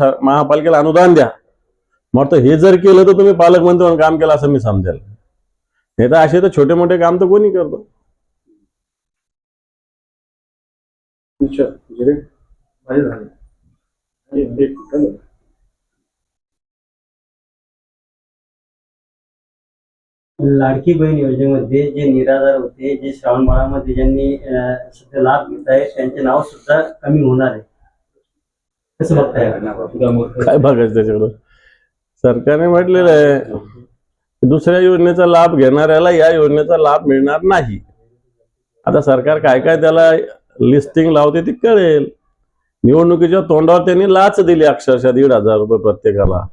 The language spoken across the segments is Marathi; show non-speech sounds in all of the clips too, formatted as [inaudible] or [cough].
महापालिकेला अनुदान द्या. मग हे जर केलं तर तुम्ही पालकमंत्री म्हणून काम केलं असं मी समजेल. नाही तर असे तर छोटे मोठे काम तर कोणी करतो? हं. लाडकी बहीण योजनेमध्ये जे निराधार होते जे श्रावण बाळामध्ये ज्यांनी सध्या लाभ घेत आहे त्यांचे नाव सुद्धा कमी होणार आहे. काय बघायचं? त्याच्याकडं सरकारने म्हटलेलं आहे दुसऱ्या योजनेचा लाभ घेणाऱ्याला या योजनेचा लाभ मिळणार नाही. आता सरकार काय काय त्याला लिस्टिंग लावते ती कळेल. निवडणुकीच्या तोंडावर त्यांनी लाच दिली अक्षरशः दीड हजार रुपये प्रत्येकाला.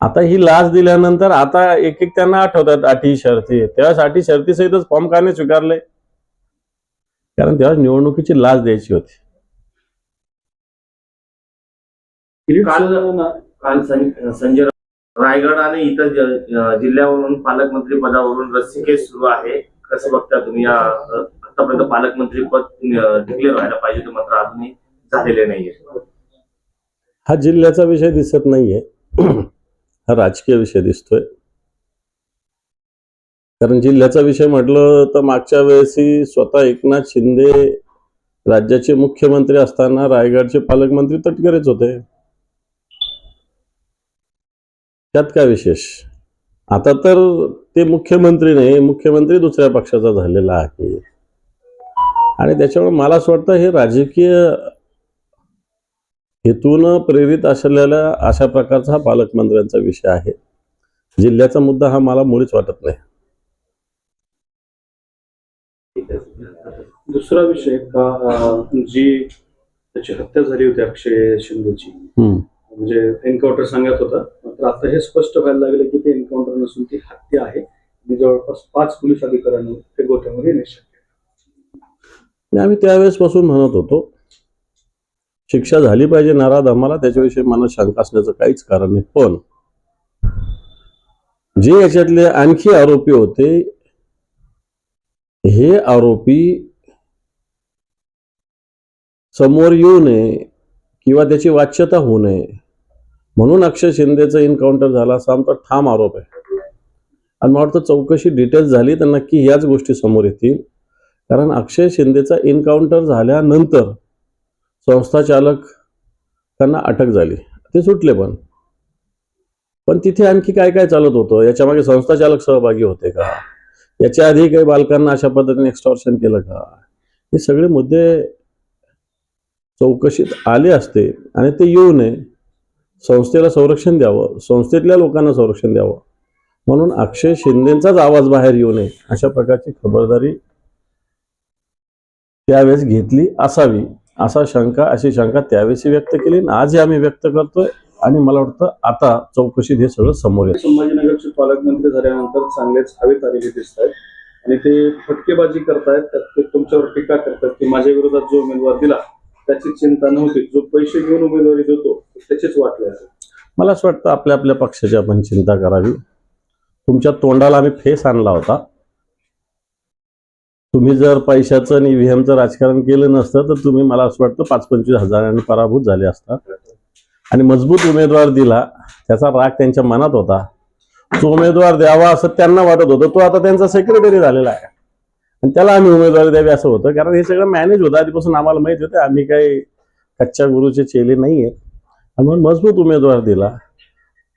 आता ही लाच दिल्यानंतर आता एक एक त्यांना आठवतात अटी शर्ती. त्यावेळेस अटी शर्ती सहितच फॉर्म का नाही स्वीकारले? कारण तेव्हा निवडणुकीची लाच द्यायची होती. काल- संजय राऊत रायगड आणि इतर जिल्ह्यावरून पालकमंत्री पदावरून रस्सीखेच सुरू आहे. कसं बघता तुम्ही? या आतापर्यंत पालकमंत्री पद डिक्लेअर व्हायला पाहिजे होते मात्र अजूनही झालेले नाहीये. हा जिल्ह्याचा विषय दिसत नाहीये. [clears throat] हा राजकीय विषय दिसतोय. कारण जिल्ह्याचा विषय म्हटलं तर मागच्या वेळेसही स्वतः एकनाथ शिंदे राज्याचे मुख्यमंत्री असताना रायगडचे पालकमंत्री तटकरेच होते. त्यात काय विशेष? आता तर ते मुख्यमंत्री नाही मुख्यमंत्री दुसऱ्या पक्षाचा झालेला आहे. आणि त्याच्यामुळे मला असं वाटतं हे राजकीय हेतून प्रेरित असलेल्या अशा प्रकारचा हा पालकमंत्र्यांचा विषय आहे. जिल्ह्याचा मुद्दा हा मला मुळीच वाटत नाही. दुसरा विषय का जी त्याची हत्या झाली होती अक्षय शिंदेची. म्हणजे एन्काउंटर सांगत होता. मात्र आता हे स्पष्ट व्हायला लागले की ते एन्काउंटर नसून ती हत्या आहे. आणि जवळपास पाच पोलीस अधिकाऱ्यांनी ते गोत्यामध्ये निश्चित आम्ही त्यावेळेसपासून म्हणत होतो शिक्षा झाली पाहिजे नराधमाला त्याच्याविषयी मनात शंका असण्याचं काहीच कारण नाही. पण जे याच्यातले आणखी आरोपी होते हे आरोपी समोर येऊ नये किंवा त्याची वाच्यता होऊ नये म्हणून अक्षय शिंदेचं इन्काउंटर झाला असा आमचा ठाम आरोप आहे. आणि मला वाटतं चौकशी डिटेल्स झाली तर नक्की ह्याच गोष्टी समोर येतील. कारण अक्षय शिंदेचा इन्काउंटर झाल्यानंतर संस्था चालक त्यांना अटक झाली. ते सुटले पण. पण तिथे आणखी काय काय चालत होतं? याच्यामागे संस्था चालक सहभागी होते का? याच्या आधी काही बालकांना अशा पद्धतीने एक्स्टॉर्शन केलं का? हे सगळे मुद्दे चौकशीत आले असते आणि ते येऊ नये. संस्थेला संरक्षण द्यावं संस्थेतल्या लोकांना संरक्षण द्यावं. म्हणून अक्षय शिंदेचाच आवाज बाहेर येऊ नये अशा प्रकारची खबरदारी त्यावेळेस घेतली असावी असा शंका अशी शंका त्यावेळेस व्यक्त केली आणि आजही आम्ही व्यक्त करतोय आणि मला वाटतं आता चौकशीत हे सगळं समोर येत संभाजीनगरचे पालकमंत्री झाल्यानंतर चांगलेच हवेत आलेले दिसत आहेत आणि ते फटकेबाजी करतायत तुमच्यावर टीका करतात की माझ्या विरोधात जो उमेदवार दिला त्याची चिंता नव्हती. जो पैसे घेऊन उमेदवारी देतो त्याचीच वाटले मला असं वाटतं आपल्या आपल्या पक्षाची आपण चिंता करावी. तुमच्या तोंडाला आम्ही फेस आणला होता. तुम्ही जर पैशाचं आणि ईव्हीएमचं राजकारण केलं नसतं तर तुम्ही मला असं वाटतं पाच पंचवीस हजारांनी पराभूत झाले असतात आणि मजबूत उमेदवार दिला त्याचा राग त्यांच्या मनात होता. तो उमेदवार द्यावा असं त्यांना वाटत होतं तो आता त्यांचा सेक्रेटरी झालेला आहे. आणि त्याला आम्ही उमेदवारी द्यावी असं होतं. कारण हे सगळं मॅनेज होतं. आधीपासून आम्हाला माहिती होतं आम्ही काही कच्च्या गुरुचे चेले नाही आहेत आणि म्हणून मजबूत उमेदवार दिला.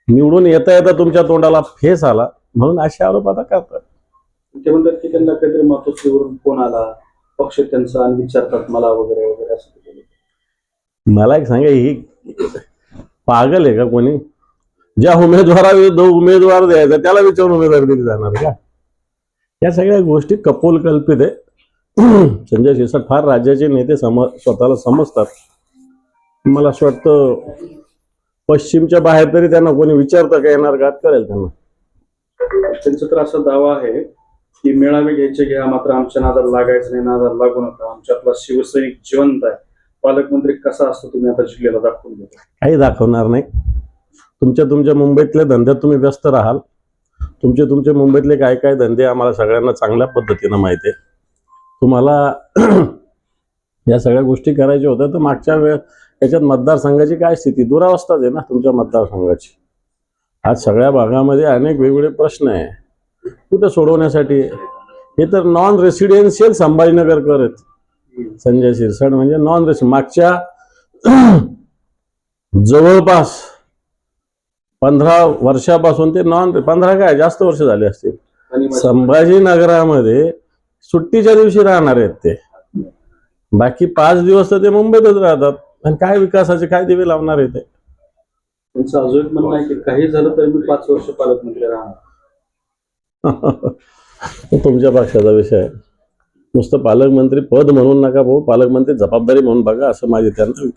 निवडून येता येता तुमच्या तोंडाला फेस आला. म्हणून असे आरोप आता करतात. ते म्हणतात की त्यांना काहीतरी मातोश्रीवरून फोन आला? पक्ष त्यांचा आणि विचारतात मला वगैरे वगैरे असं. मला एक सांगा ही पागल आहे का कोणी? ज्या उमेदवाराविरुद्ध उमेदवार द्यायचा त्याला विचारून उमेदवारी दिली जाणार का? या सगळ्या गोष्टी कपोल कल्पित आहे. [clears throat] संजय शिरसाट फार राज्याचे नेते सम स्वतःला समजतात. मला असं वाटतं पश्चिमच्या बाहेर तरी त्यांना कोणी विचारतं का येणार का कळेल त्यांना. त्यांचा तर असा दावा आहे की मेळावे घ्यायचे घ्या मात्र आमच्या नादाला लागायचं नाही नादाला लागू नका. आमच्यातला शिवसैनिक जिवंत आहे. पालकमंत्री कसा असतो तुम्ही आता जिल्ह्याला दाखवून देतो? काही दाखवणार नाही. तुमच्या तुमच्या मुंबईतल्या धंद्यात तुम्ही व्यस्त राहाल. तुमचे तुमचे मुंबईतले काय काय धंदे आम्हाला सगळ्यांना चांगल्या पद्धतीनं माहिती आहे. तुम्हाला [clears throat] या सगळ्या गोष्टी करायच्या होत्या तर मागच्या वेळ याच्यात मतदारसंघाची काय स्थिती? दुरावस्थाच आहे ना तुमच्या मतदारसंघाची. आज सगळ्या भागामध्ये अनेक वेगवेगळे प्रश्न आहे. कुठे सोडवण्यासाठी? हे तर नॉन रेसिडेन्शियल संभाजीनगरकर आहेत. संजय शिरसाट म्हणजे नॉन रेसि मागच्या [clears throat] जवळपास पंधरा वर्षापासून ते नॉन पंधरा काय जास्त वर्ष झाले असतील. संभाजीनगरामध्ये सुट्टीच्या दिवशी राहणार आहेत ते. बाकी पाच दिवस तर ते मुंबईतच राहतात. आणि काय विकासाचे काय दिवे लावणार आहे ते? त्यांचं अजून एक म्हणणं आहे की काही झालं तर मी पाच वर्ष पालकमंत्री राहणार. तो [laughs] तुमच्या पक्षाचा विषय आहे. नुसतं पालकमंत्री पद म्हणून नका भाऊ पालकमंत्री जबाबदारी म्हणून बघा असं माझी त्यांना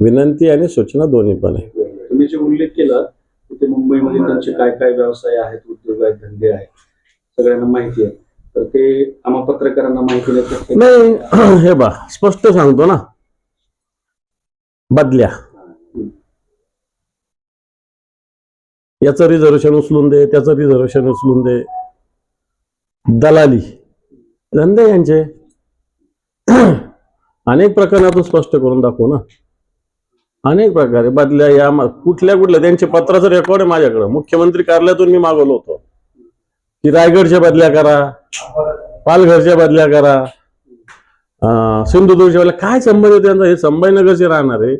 विनंती आणि सूचना दोन्ही पण आहे. तुम्ही जे उल्लेख केला तिथे मुंबईमध्ये त्यांचे काय काय व्यवसाय आहेत उद्योग आहेत धंदे आहेत सगळ्यांना माहिती आहे. तर ते आम्हा पत्रकारांना माहिती नाही नाही [clears throat] हे बा स्पष्ट सांगतो ना. बदल्या. याचं रिझर्वेशन उचलून दे त्याचं रिझर्वेशन उचलून दे. दलाली धंदे यांचे. [clears throat] अनेक प्रकरणातून स्पष्ट करून दाखवू ना. अनेक प्रकारे बदल्या या कुठल्या कुठल्या त्यांचे पत्राचं रेकॉर्ड आहे माझ्याकडं. मुख्यमंत्री कार्यालयातून मी मागवलं होतं. की रायगडच्या बदल्या करा पालघरच्या बदल्या करा. सिंधुदुर्गच्या बदल्या काय संबंध त्यांचा? हे संभाजीनगरचे राहणार आहे.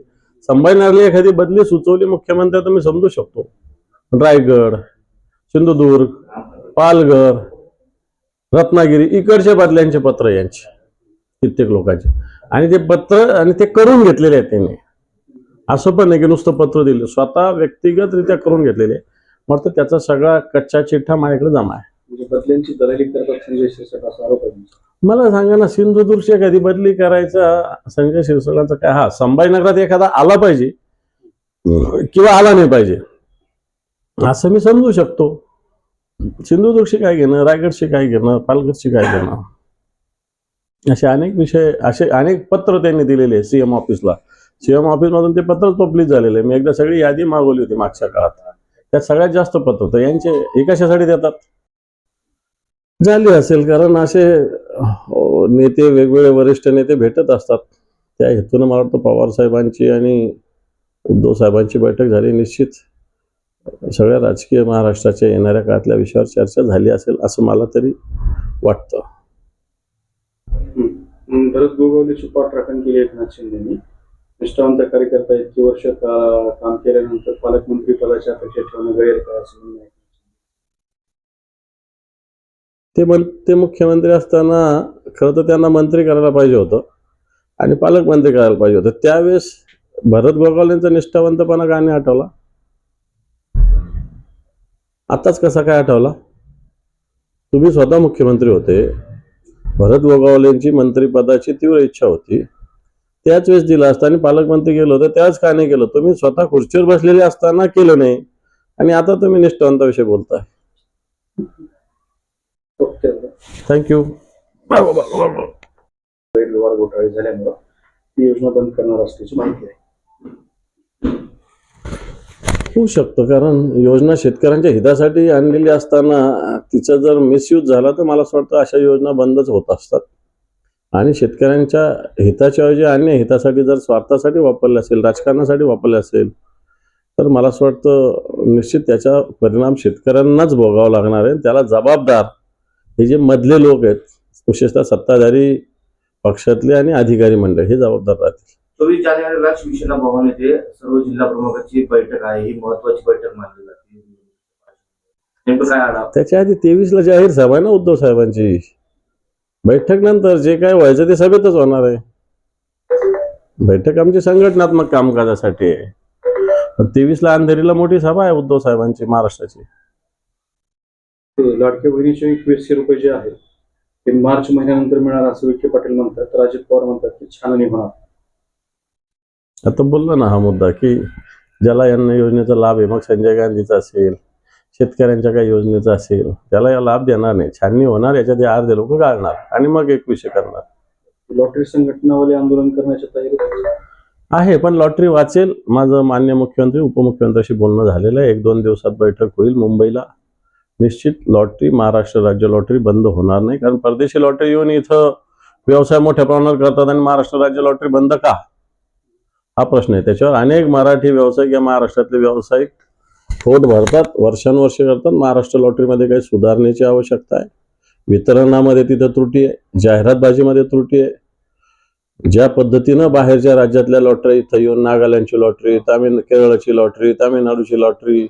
संभाजीनगरला एखादी बदली सुचवली मुख्यमंत्री तर मी समजू शकतो. रायगड सिंधुदुर्ग पालघर रत्नागिरी इकडच्या बदल्यांचे पत्र यांचे. कित्येक लोकांचे. आणि ते पत्र आणि ते करून घेतलेले आहेत त्यांनी. असं पण नाही की नुसतं पत्र दिलं. स्वतः व्यक्तिगतरित्या करून घेतलेले. मग तर त्याचा सगळा कच्चा चिठ्ठा माझ्याकडे जमा आहे. म्हणजे. मला सांगा ना सिंधुदुर्गची एखादी बदली करायचा संजय शिरसाटांचा काय? हा संभाजीनगरात एखादा आला पाहिजे किंवा आला नाही पाहिजे. असं मी समजू शकतो. सिंधुदुर्गशी काय घेणं रायगडशी काय घेणं पालघरशी काय घेणं? असे अनेक विषय असे अनेक पत्र त्यांनी दिलेले सीएम ऑफिसला सीएम ऑफिसमधून ते पत्रच पब्लिश झालेलं. आहे मी एकदा सगळी यादी मागवली होती मागच्या काळात. त्यात सगळ्यात जास्त पत्र होतं. यांचे हे कशासाठी देतात. झाली असेल कारण असे नेते वेगवेगळे वरिष्ठ नेते भेटत असतात. त्या हेतून मला वाटतं पवार साहेबांची आणि उद्धव साहेबांची बैठक झाली. निश्चित सगळ्या राजकीय महाराष्ट्राच्या येणाऱ्या काळातल्या विषयावर चर्चा झाली असेल असं मला तरी वाटतं. हम्म. भरत गोगावलेची पाठराखण केली एकनाथ शिंदेनी. निष्ठावंत कार्यकर्ता इतकी वर्ष का- काम केल्यानंतर पालकमंत्री पदाची अपेक्षा ठेवणं गैर काय असं ते ते मुख्यमंत्री असताना खरं तर त्यांना मंत्री करायला पाहिजे होतं आणि पालकमंत्री करायला पाहिजे होतं. त्यावेळेस भरत गोगावलेंचा निष्ठावंतपणा का नाही आठवला? आताच कसा काय आठवला? तुम्ही स्वतः मुख्यमंत्री होते. भरत गोगावलेंची मंत्रिपदाची तीव्र इच्छा होती. त्याच वेळेस दिला असता आणि पालकमंत्री गेलो होतं त्याच का नाही केलं तुम्ही स्वतः खुर्चीवर बसलेले असताना केलं नाही. आणि आता तुम्ही निष्ठावंताविषयी बोलताय. ओके. थँक्यू गैरव्यवहार घोटाळे झाल्यामुळं ती योजना बंद करणार असल्याची माहिती आहे. होऊ शकतं कारण योजना शेतकऱ्यांच्या हितासाठी आणलेली असताना तिचा जर मिसयूज झाला तर मला असं वाटतं अशा योजना बंदच होत असतात. आणि शेतकऱ्यांच्या हिताच्या ऐवजी अन्य हितासाठी जर स्वार्थासाठी वापरले असेल राजकारणासाठी वापरले असेल तर मला असं वाटतं निश्चित त्याचा परिणाम शेतकऱ्यांनाच भोगावा लागणार आहे. त्याला जबाबदार हे जे मधले लोक आहेत विशेषतः सत्ताधारी पक्षातले आणि अधिकारी मंडळ हे जबाबदार राहतील. चोवीस जानेवारीला शिवसेना भवन येथे सर्व जिल्हा प्रमुखांची बैठक आहे. ही महत्वाची बैठक मानली जाते. नेमकं काय आढावा? त्याच्या आधी तेवीसला जाहीर सभा आहे ना उद्धव साहेबांची? बैठक नंतर जे काय व्हायचं ते सभेतच होणार आहे. बैठक आमची संघटनात्मक कामकाजासाठी आहे. तेवीसला अंधेरीला मोठी सभा आहे उद्धव साहेबांची महाराष्ट्राची. ते लाडक्या बहिणीचे एकवीसशे रुपये जे आहेत ते मार्च महिन्यानंतर मिळणार असं विखे पाटील म्हणतात. तर अजित पवार म्हणतात की छाननी होणार. आता बोललो ना हा मुद्दा की ज्याला यांना योजनेचा लाभ आहे मग संजय गांधीचा असेल शेतकऱ्यांच्या काही योजनेचा असेल त्याला या लाभ देणार नाही. छाननी होणार याच्यात अर्धे लोक गाळणार आणि मग एक विषय करणार. लॉटरी संघटनावाले आंदोलन करण्याच्या तयारीत आहे पण लॉटरी वाचेल. माझं मान्य मुख्यमंत्री उपमुख्यमंत्र्याशी बोलणं झालेलं आहे. एक दोन दिवसात बैठक होईल मुंबईला. निश्चित लॉटरी महाराष्ट्र राज्य लॉटरी बंद होणार नाही. कारण परदेशी लॉटरी येऊन इथं व्यवसाय मोठ्या प्रमाणावर करतात आणि महाराष्ट्र राज्य लॉटरी बंद का? हा प्रश्न आहे. त्याच्यावर अनेक मराठी व्यावसायिक या महाराष्ट्रातले व्यावसायिक पोट भरतात वर्षानुवर्ष करतात. महाराष्ट्र लॉटरीमध्ये काही सुधारणेची आवश्यकता आहे. वितरणामध्ये तिथं त्रुटी आहे. जाहिरातबाजीमध्ये त्रुटी आहे. ज्या पद्धतीनं बाहेरच्या राज्यातल्या लॉटरी इथं येऊन नागालँडची लॉटरी तामिळ केरळची लॉटरी तामिळनाडूची लॉटरी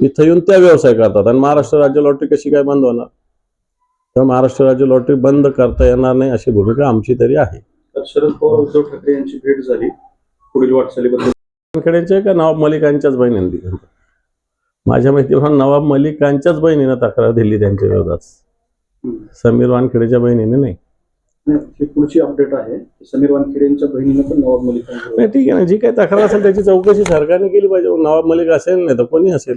इथं येऊन त्या व्यवसाय करतात. आणि महाराष्ट्र राज्य लॉटरी कशी काय बंद होणार? तेव्हा महाराष्ट्र राज्य लॉटरी बंद करता येणार नाही अशी भूमिका आमची तरी आहे. तर शरद पवार उद्धव ठाकरे यांची भेट झाली. पुढील वाटचालीबद्दल. का नवाब मलिकांच्याच बहिणीने. माझ्या माहितीप्रमाणे नवाब मलिकांच्याच बहिणीनं तक्रार दिली त्यांच्या विरोधात. समीर वानखेडेच्या बहिणीने नाही. ही पुढची अपडेट आहे. समीर वानखेडे यांच्या बहिणीनं पण नवाब मलिकांकडे नाही ठीक आहे ना जी काही तक्रार असेल त्याची चौकशी सरकारने केली पाहिजे. नवाब मलिक असेल नाही तर कोणी असेल.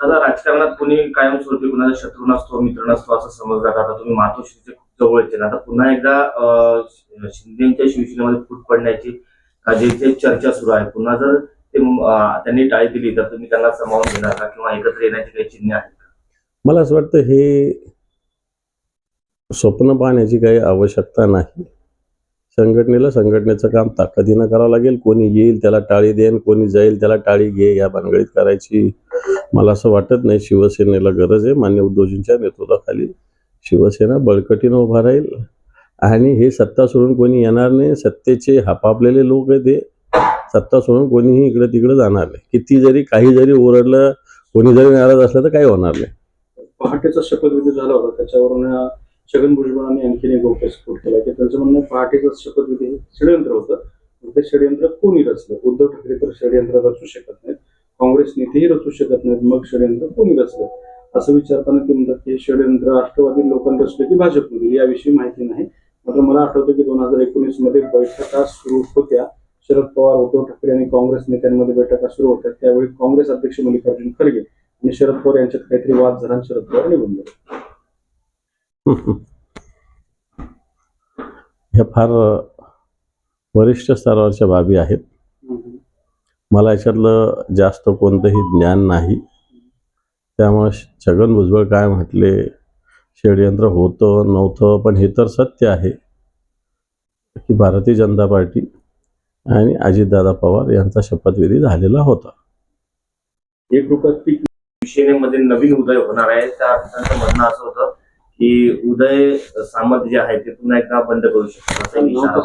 दादा राजकारणात कोणी कायमस्वरूपी कुणाचा शत्रू नसतो मित्र नसतो असं समजलं जातं. आता तुम्ही मातोश्रीचे खूप जवळचे ना आता पुन्हा एकदा शिंदेच्या शिवसेनेमध्ये फूट पडण्याची चर्चा सुरू आहे. पुन्हा जर ते त्यांनी टाळी दिली तर तुम्ही त्यांना समावून घेणार का? किंवा एकत्र येण्याची काही चिन्हे आहेत मला असं वाटतं हे स्वप्न पाहण्याची काही आवश्यकता नाही. संघटनेला संघटनेचं काम ताकदीनं करावं लागेल. कोणी येईल त्याला टाळी देईन कोणी जाईल त्याला टाळी घे या भानगडीत करायची मला असं वाटत नाही. शिवसेनेला गरज आहे. मान्य उद्धवजींच्या नेतृत्वाखाली शिवसेना बळकटीनं उभा राहील. आणि हे सत्ता सोडून कोणी येणार नाही. सत्तेचे हापापलेले लोक आहेत ते सत्ता सोडून कोणीही इकडं तिकडे जाणार नाही. किती जरी काही जरी ओरडलं कोणी जरी नाराज असलं तर काही होणार नाही. पहाटेचा शपथविधी झाला होता. त्याच्यावरून छगन भुजबळांनी आणखीन एक गौप्यस्फोट केला. की त्यांचं म्हणणं पहाटेचा शपथविधी हे षडयंत्र होतं. ते षडयंत्र कोणी रचलं? उद्धव ठाकरे तर षडयंत्र रचू शकत नाहीत. काँग्रेस नेतेही रचू शकत नाहीत. मग षडयंत्र कोणी रचलं? असं विचारताना ते म्हणतात की षडयंत्र राष्ट्रवादी लोकांनी रचलं की भाजपने याविषयी माहिती नाही. मात्र मला आठवतं की दोन हजार एकोणीसमध्ये बैठका सुरू होत्या. शरद पवार उद्धव ठाकरे आणि काँग्रेस नेत्यांमध्ये बैठका सुरू होत्या त्यावेळी काँग्रेस अध्यक्ष मल्लिकार्जुन खरगे आणि शरद पवार यांच्यात काहीतरी वाद झाला शरद पवार निघून गेले. [laughs] ह्या फार वरिष्ठ स्तरावरच्या बाबी आहेत. मला याच्यातलं जास्त कोणतंही ज्ञान नाही. त्यामुळे छगन भुजबळ काय म्हटले? षडयंत्र होतं नव्हतं पण हे तर सत्य आहे की भारतीय जनता पार्टी आणि अजितदादा पवार यांचा शपथविधी झालेला होता. एक रुपयात पीक शिवसेनेमध्ये नवीन उदय होणार आहे. त्या त्यांचं म्हणणं असं होतं की उदय सामंत जे आहे ते पुन्हा एकदा बंद करू होता.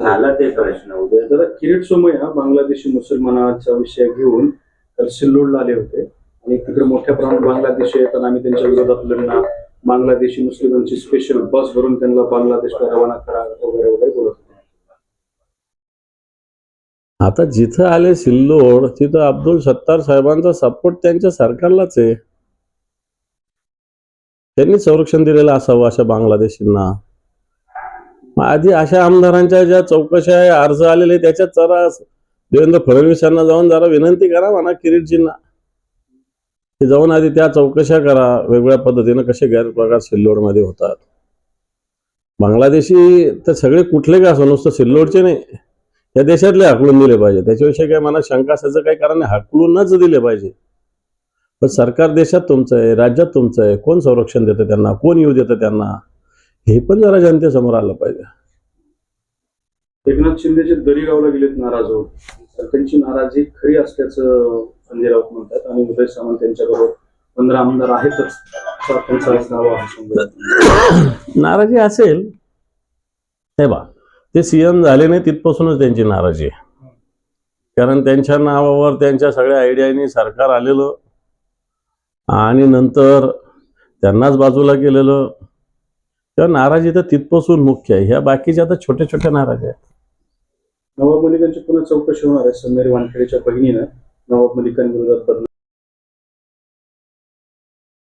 झाला ते प्रश्न उदय. जरा किरीट सोमय्या बांगलादेशी मुसलमानाचा विषय घेऊन तर सिल्लोडला आले होते. आणि तिकडे मोठ्या प्रमाणात बांगलादेशी येतात आम्ही त्यांच्या विरोधात लढणार. बांगलादेशी मुस्लिमांची स्पेशल बस भरून त्यांना बांगलादेशला रवाना करा वगैरे वगैरे बोलत होते. आता जिथं आले सिल्लोड तिथं अब्दुल सत्तार साहेबांचा सपोर्ट त्यांच्या सरकारलाच आहे. त्यांनी संरक्षण दिलेलं असावं अशा बांगलादेशींना. आधी अशा आमदारांच्या ज्या चौकशा आहे, अर्ज आलेले त्याच्यात जरा देवेंद्र फडणवीस यांना जाऊन जरा विनंती करा म्हणा किरीटजींना. जाऊन आधी त्या चौकशा करा वेगवेगळ्या पद्धतीनं कसे गैरप्रकार सिल्लोडमध्ये होतात. बांगलादेशी तर सगळे कुठले का असो नुसतं सिल्लोडचे नाही. या देशातले हाकलून दिले पाहिजे. त्याच्याविषयी काही मला शंका असायचं काही कारण हाकलूनच दिले पाहिजे. पण सरकार देशात तुमचं आहे राज्यात तुमचं आहे. कोण संरक्षण देतं त्यांना? कोण येऊ देतं त्यांना? हे पण जरा जनतेसमोर आलं पाहिजे. एकनाथ शिंदे जे दरीगावला गेलेत नाराज होत तर त्यांची नाराजी खरी असल्याचं संजय राऊत म्हणतात आणि उदय सामंत त्यांच्याबरोबर पंधरा आमदार आहेतच. नाराजी असेल हे बा ते सी एम झाले नाही तिथपासूनच त्यांची नाराजी आहे. कारण त्यांच्या नावावर त्यांच्या सगळ्या आयडियानी सरकार आलेलं आणि नंतर त्यांनाच बाजूला केलेलं. तेव्हा नाराजी तर तिथपासून मुख्य आहे. ह्या बाकीच्या आता छोट्या छोट्या नाराजी आहेत. नवाब मलिकांची पुन्हा चौकशी होणार आहे. समीर वानखेडेच्या बहिणीनं नवाब मलिकांविरोधात बदल